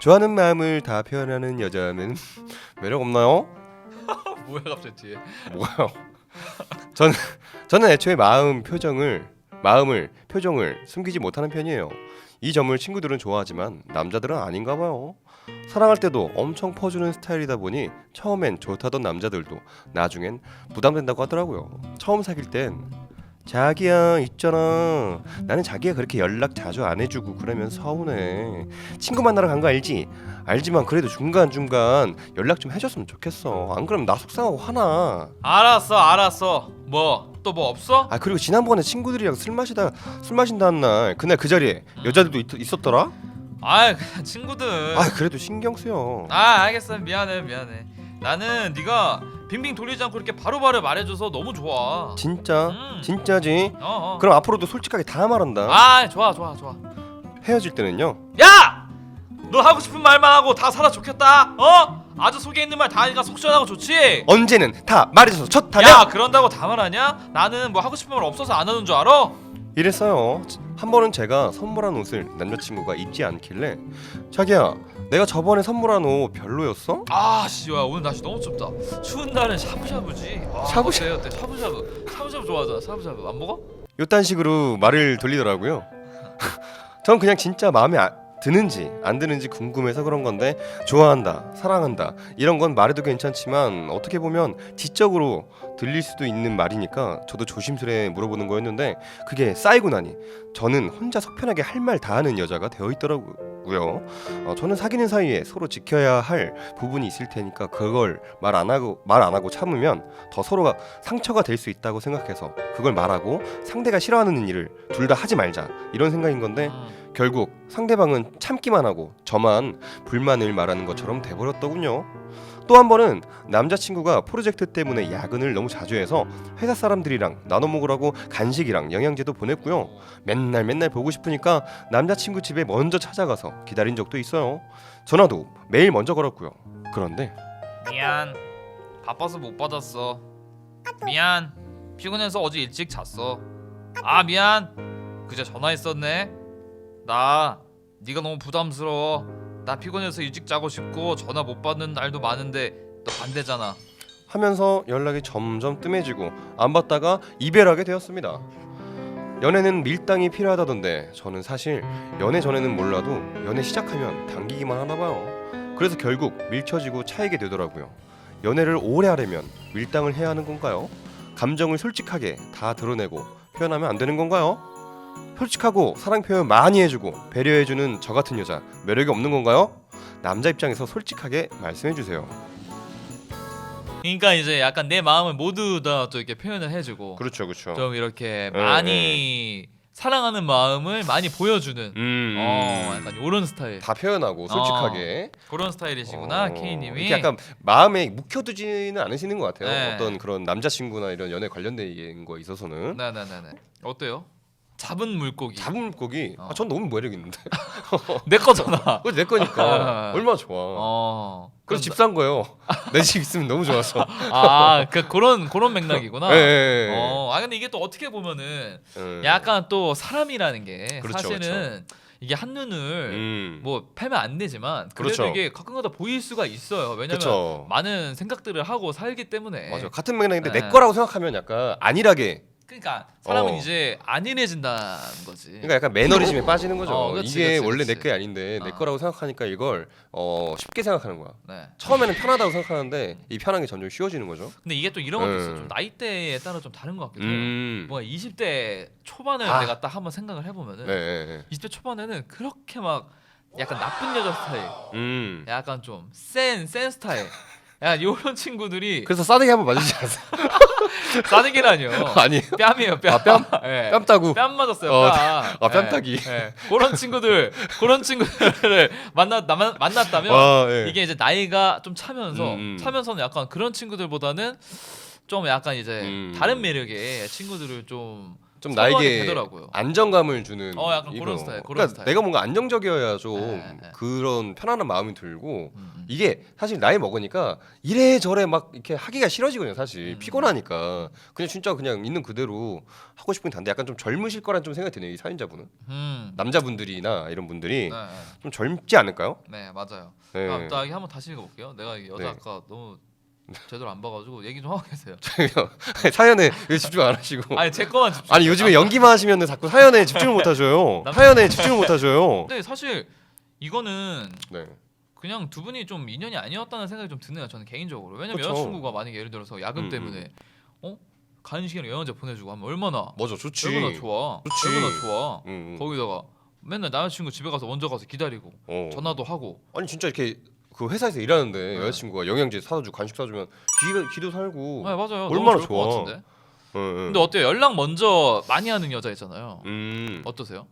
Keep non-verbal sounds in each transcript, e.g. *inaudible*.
좋아하는 마음을 다 표현하는 여자는 *laughs* 매력 없나요? *laughs* 뭐야 갑자기 뒤에? 뭐가요? 저는 저는 애초에 마음 표정을 마음을 표정을 숨기지 못하는 편이에요. 이 점을 친구들은 좋아하지만 남자들은 아닌가 봐요. 사랑할 때도 엄청 퍼주는 스타일이다 보니 처음엔 좋다던 남자들도 나중엔 부담된다고 하더라고요. 처음 사귈 땐 자기야 있잖아 나는 자기가 그렇게 연락 자주 안 해주고 그러면 서운해 친구 만나러 간 거 알지? 알지만 그래도 중간중간 연락 좀 해줬으면 좋겠어 안 그러면 나 속상하고 화나 알았어 알았어. 뭐 또 뭐 없어? 아 그리고 지난번에 친구들이랑 술 마시다 술 마신다는 날 그날 그 자리에 여자들도 있, 있었더라? 아 그냥 친구들. 아 그래도 신경 쓰여 아 알겠어 미안해 미안해. 나는 네가 빙빙 돌리지 않고 이렇게 바로바로 말해줘서 너무 좋아. 진짜 음. 진짜지 어. 어. 그럼 앞으로도 솔직하게 다 말한다 아 좋아 좋아 좋아. 헤어질 때는요 야! 너 하고 싶은 말만 하고 다 살아 좋겠다. 어? 아주 속에 있는 말 다 하니까 속 시원하고 좋지. 언제는 다 말해줘서 좋다며 야 그런다고 다 말하냐? 나는 뭐 하고 싶은 말 없어서 안 하는 줄 알아? 이랬어요 한 번은 제가 선물한 옷을 남자친구가 입지 않길래 자기야 내가 저번에 선물한 옷 별로였어? 아 씨와 오늘 날씨 너무 춥다. 추운 날은 샤브샤브지. 아, 샤브샤브? 어때 어때 샤브샤브. 샤브샤브 좋아하잖아. 샤브샤브 안 먹어? 요딴 식으로 말을 돌리더라고요 *laughs* 전 그냥 진짜 마음에 아- 드는지 안 드는지 궁금해서 그런 건데 좋아한다 사랑한다 이런 건 말해도 괜찮지만 어떻게 보면 지적으로 들릴 수도 있는 말이니까 저도 조심스레 물어보는 거였는데 그게 쌓이고 나니 저는 혼자 속편하게 할 말 다 하는 여자가 되어 있더라고요 어, 저는 사귀는 사이에 서로 지켜야 할 부분이 있을 테니까 그걸 말 안 하고 말 안 하고 참으면 더 서로가 상처가 될 수 있다고 생각해서 그걸 말하고 상대가 싫어하는 일을 둘 다 하지 말자 이런 생각인 건데 음. 결국 상대방은 참기만 하고 저만 불만을 말하는 것처럼 돼버렸더군요. 또 한 번은 남자친구가 프로젝트 때문에 야근을 너무 자주 해서 회사 사람들이랑 나눠 먹으라고 간식이랑 영양제도 보냈고요. 맨날 맨날 보고 싶으니까 남자친구 집에 먼저 찾아가서 기다린 적도 있어요. 전화도 매일 먼저 걸었고요. 그런데 미안. 바빠서 못 받았어. 미안. 피곤해서 어제 일찍 잤어. 아 미안. 그제 전화했었네. 나 네가 너무 부담스러워. 나 피곤해서 일찍 자고 싶고 전화 못 받는 날도 많은데 너 반대잖아. 하면서 연락이 점점 뜸해지고 안 받다가 이별하게 되었습니다. 연애는 밀당이 필요하다던데 저는 사실 연애 전에는 몰라도 연애 시작하면 당기기만 하나 봐요. 그래서 결국 밀쳐지고 차이게 되더라고요. 연애를 오래 하려면 밀당을 해야 하는 건가요? 감정을 솔직하게 다 드러내고 표현하면 안 되는 건가요? 솔직하고 사랑 표현 많이 해주고 배려해주는 저 같은 여자 매력이 없는 건가요? 남자 입장에서 솔직하게 말씀해 주세요. 그러니까 이제 약간 내 마음을 모두 다 또 이렇게 표현을 해주고 그렇죠, 그렇죠. 좀 이렇게 네, 많이 사랑하는 마음을 많이 보여주는 음, 어 약간 이런 스타일 다 표현하고 솔직하게 그런 스타일이시구나 어, K님이 이렇게 약간 마음에 묵혀두지는 않으시는 것 같아요. 네. 어떤 그런 남자친구나 이런 연애 관련된 거 있어서는 네네네네 어때요? 잡은 물고기 잡은 물고기 어. 아, 전 너무 매력 있는데. *laughs* 내 거잖아. *laughs* 그거 내 거니까 얼마나 좋아. 어. 그래서 집 산 거예요. *laughs* 내 집 있으면 너무 좋아서. 아, 그 그런 그런 맥락이구나. 예, 예, 예. 어, 아 근데 이게 또 어떻게 보면은 예. 약간 또 사람이라는 게 그렇죠, 사실은 이게 한 눈을 음. 뭐 패면 안 되지만 그래도 그렇죠. 이게 가끔가다 보일 수가 있어요. 왜냐면 그렇죠. 많은 생각들을 하고 살기 때문에. 맞아. 같은 맥락인데 네. 내 거라고 생각하면 약간 안일하게. 그러니까 사람은 어. 이제 안일해진다는 거지. 그러니까 약간 매너리즘에 빠지는 거죠. 어, 그치, 이게 그치, 원래 그치. 내 게 아닌데 내 어. 거라고 생각하니까 이걸 어, 쉽게 생각하는 거야. 네. 처음에는 편하다고 생각하는데 이 편한 게 점점 쉬워지는 거죠. 근데 이게 또 이런 것도 있어. 음. 좀 나이대에 따라 좀 다른 것 같기도 해요. 음. 뭔가 20대 초반을 아. 내가 딱 한번 생각을 해보면은 네, 네, 네. 20대 초반에는 그렇게 막 약간 나쁜 여자 스타일, 음. 약간 좀 센 센 스타일, 야 이런 친구들이 그래서 싸대기 한번 맞으지 않았어 *laughs* 요? 싸대기라뇨. 아니 뺨이에요 뺨. 아, 뺨? 예. 뺨 따고. 뺨 맞았어요. 어, 뺨. 아, 뺨 예, 따기. 예. 그런 친구들, 그런 친구들을 *laughs* 만났 나- 만났다면 와, 예. 이게 이제 나이가 좀 차면서 음, 음. 차면서는 약간 그런 친구들보다는 좀 약간 이제 음. 다른 매력의 친구들을 좀 좀 나에게 되더라고요. 안정감을 주는 어, 약간 그런. 스타일, 그런 그러니까 스타일. 내가 뭔가 안정적이어야 좀 네, 네. 그런 편안한 마음이 들고 음, 음. 이게 사실 나이 먹으니까 이래 저래 막 이렇게 하기가 싫어지거든요 사실 음. 피곤하니까 그냥 진짜 그냥 있는 그대로 하고 싶은 게 단데 약간 좀 젊으실 거란 좀 생각이 드네요 이 사연자분은 음. 남자분들이나 이런 분들이 네, 네. 좀 젊지 않을까요? 네, 맞아요. 네. 그럼 나 이게 한번 다시 읽어볼게요. 내가 이 여자 네. 아까 너무 제대로 안 봐가지고 얘기 좀 하고 계세요. *laughs* 사연에 왜 집중 안 하시고 아니 제 거만 집중. 아니 요즘에 연기만 하시면 자꾸 사연에 집중을 못 하셔요 남- 사연에 *laughs* 집중을 못 하셔요 근데 사실 이거는 네. 그냥 두 분이 좀 인연이 아니었다는 생각이 좀 드네요. 저는 개인적으로. 왜냐면 그쵸. 여자친구가 만약에 예를 들어서 야근 음, 때문에 어 가는 시간에 영양제 보내주고 하면 얼마나 맞아 좋지 얼마나 좋아. 좋지. 얼마나 좋아. 음, 음. 거기다가 맨날 남자친구 집에 가서 먼저 가서 기다리고 어. 전화도 하고 아니 진짜 이렇게 그 회사에서 일하는데 네. 여자친구가 영양제 사다 주고 간식 사주면 기가 기도 살고 네, 맞아요. 얼마나 너무 좋을 것 좋아. 같은데. 응, 응. 근데 어때요? 연락 먼저 많이 하는 여자 있잖아요. 음 어떠세요?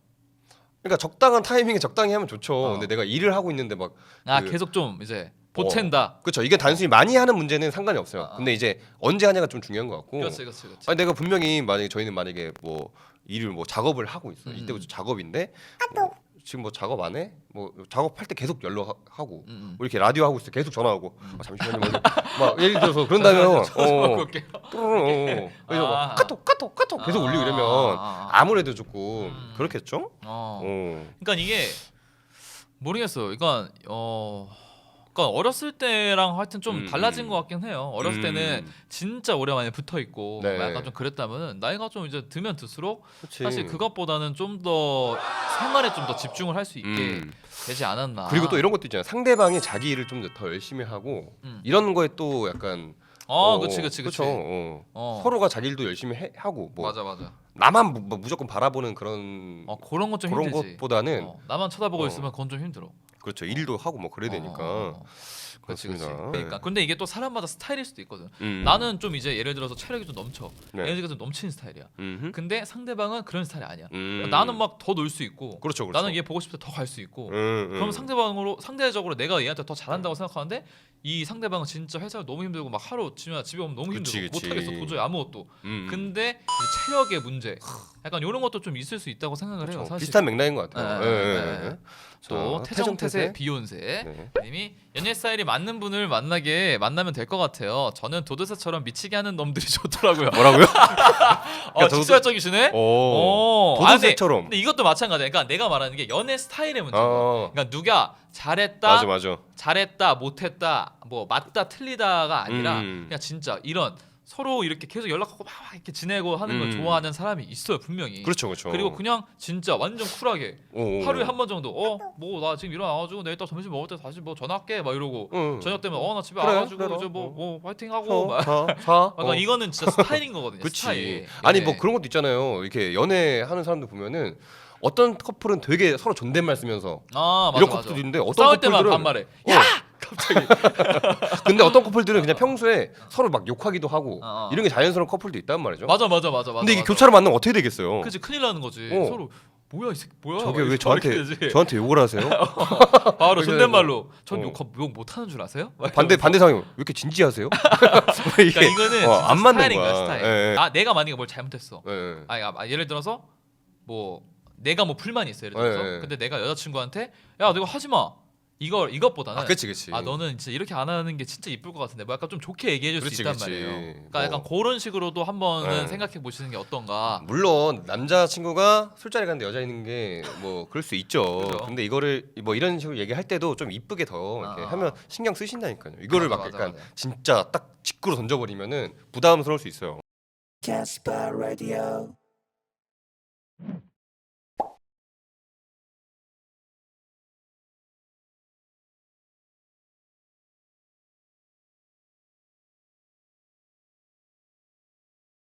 그러니까 적당한 타이밍에 적당히 하면 좋죠 어. 근데 내가 일을 하고 있는데 막 아 그- 계속 좀 이제 보챈다. 그렇죠 이게 단순히 많이 하는 문제는 상관이 없어요 아, 아. 근데 이제 언제 하냐가 좀 중요한 것 같고 그렇지, 그렇지, 그렇지. 아니 내가 분명히 만약에 저희는 만약에 뭐 일을 뭐 작업을 하고 있어 요 음. 이때부터 작업인데 뭐 지금 뭐 작업 안 해? 뭐 작업할 때 계속 연락하고 음, 음. 뭐 이렇게 라디오 하고 있을 때 계속 전화하고 아, 잠시만요 뭐 막 예를 들어서 그런다면 *laughs* 어. 뚜루루, 어. 그래서 아. 막 카톡 카톡 카톡 계속 올리고 이러면 아, 아, 아. 아무래도 조금 음. 그렇겠죠? 어. 어. 그러니까 이게 모르겠어요. 그러니까 어. 그러니까 어렸을 때랑 하여튼 좀 음, 달라진 음. 것 같긴 해요. 어렸을 때는 음, 진짜 오랜만에 붙어 있고 네. 약간 좀 그랬다면 나이가 좀 이제 들면 들수록 그치. 사실 그것보다는 좀 더 생활에 좀 더 집중을 할 수 있게 음. 되지 않았나. 그리고 또 이런 것도 있잖아요. 상대방이 자기 일을 좀 더 열심히 하고 음. 이런 거에 또 약간 어, 그치, 그치, 그치. 그쵸? 어. 어. 서로가 자기 일도 열심히 해, 하고 뭐 맞아, 맞아. 나만 무, 뭐 무조건 바라보는 그런 어, 그런 건좀 그런 힘들지. 것보다는 어, 나만 쳐다보고 어. 있으면 그건 좀 힘들어. 그렇죠 일도 하고 뭐 그래야 어, 되니까 어, 어. 그렇지, 그렇지. 그렇습니다. 그러니까 네. 근데 이게 또 사람마다 스타일일 수도 있거든. 음. 나는 좀 이제 예를 들어서 체력이 좀 넘쳐, 네. 에너지가 좀 넘치는 스타일이야. 음흠. 근데 상대방은 그런 스타일이 아니야. 음. 나는 막 더 놀 수 있고, 그렇죠 그렇죠 나는 얘 보고 싶을 때더 갈 수 있고. 음, 음. 그럼 상대방으로 상대적으로 내가 얘한테 더 잘한다고 생각하는데 이 상대방은 진짜 회사가 너무 힘들고 막 하루 집에 집에 오면 너무 그치, 힘들고 그치. 못 하겠어 도저히 아무것도. 음, 음. 근데 이제 체력의 문제, 약간 이런 것도 좀 있을 수 있다고 생각을 해요. 그렇죠. 사실. 비슷한 맥락인 것 같아요. 네, 예, 네, 예, 네. 예. 또 자, 태정 태세 태세. 비욘세 네. 님이 연애 스타일이 맞는 분을 만나게 만나면 될 것 같아요. 저는 도드새처럼 미치게 하는 놈들이 *laughs* 좋더라고요. 뭐라고요? *laughs* 어, 저도- 직설적이시네. 오. 어, 아, 근데, 도도새처럼. 근데 이것도 마찬가지야. 그러니까 내가 말하는 게 연애 스타일의 문제야. 어. 그러니까 누가 잘했다, 맞아 맞아. 잘했다, 못했다, 뭐 맞다, 틀리다가 아니라 음. 그냥 진짜 이런 서로 이렇게 계속 연락하고 막 이렇게 지내고 하는 걸 음. 좋아하는 사람이 있어요 분명히. 그렇죠 그렇죠. 그리고 그냥 진짜 완전 쿨하게 오, 오. 하루에 한 번 정도 어 뭐 나 지금 일어나가지고 내일 또 점심 먹을 때 다시 뭐 전화할게 막 이러고 응. 저녁 되면 어 나 집에 그래, 와가지고 그래, 이제 뭐 어. 뭐 화이팅 하고 막 사, 사. *laughs* 약간 어. 이거는 진짜 스타일인 거거든요. 그치. 스타일. 아니 예. 뭐 그런 것도 있잖아요. 이렇게 연애하는 사람들 보면은 어떤 커플은 되게 서로 존댓말 쓰면서 아 맞아 이런 맞아. 커플도 있는데 어떤 싸울 때만 커플들은 반말해. 야 갑자기. *laughs* 근데 어떤 커플들은 그냥 평소에 서로 막 욕하기도 하고 어, 어. 이런 게 자연스러운 커플도 있단 말이죠. 맞아 맞아 맞아 맞아. 근데 이게 맞아. 교차로 만나면 어떻게 되겠어요? 그치 큰일 나는 거지. 어. 서로 뭐야 이 새끼 뭐야. 저게 막왜 저한테. *laughs* 저한테 욕을 하세요? *laughs* 바로 존댓말로 전 어. 욕, 욕 못하는 줄 아세요? 반대 반대 상황이 왜 이렇게 진지하세요? 그러니까 이거는 어, 진짜 안 맞는 스타일인 거야. 거야 스타일. 예, 예. 아 내가 만약에 뭘 잘못했어. 예, 예. 아, 아, 아, 예를 들어서 뭐 내가 뭐 불만이 있어 예를 들어서 예, 예. 근데 내가 여자친구한테 야 내가 하지 마 이걸 이것보다는 아, 그렇지, 그렇지. 아 너는 진짜 이렇게 안 하는 게 진짜 이쁠 것 같은데 뭐 약간 좀 좋게 얘기해줄 그렇지, 수 있단 그렇지. 말이에요. 그러니까 뭐. 약간 그런 식으로도 한번은 네. 생각해 보시는 게 어떤가. 물론 남자 친구가 술자리 갔는데 여자 있는 게 뭐 그럴 수 있죠. *laughs* 그죠. 근데 이거를 뭐 이런 식으로 얘기할 때도 좀 이쁘게 더 이렇게 아. 하면 신경 쓰신다니까요. 이거를 맞아, 막 맞아, 약간 맞아. 진짜 딱 직구로 던져버리면은 부담스러울 수 있어요. Casper Radio.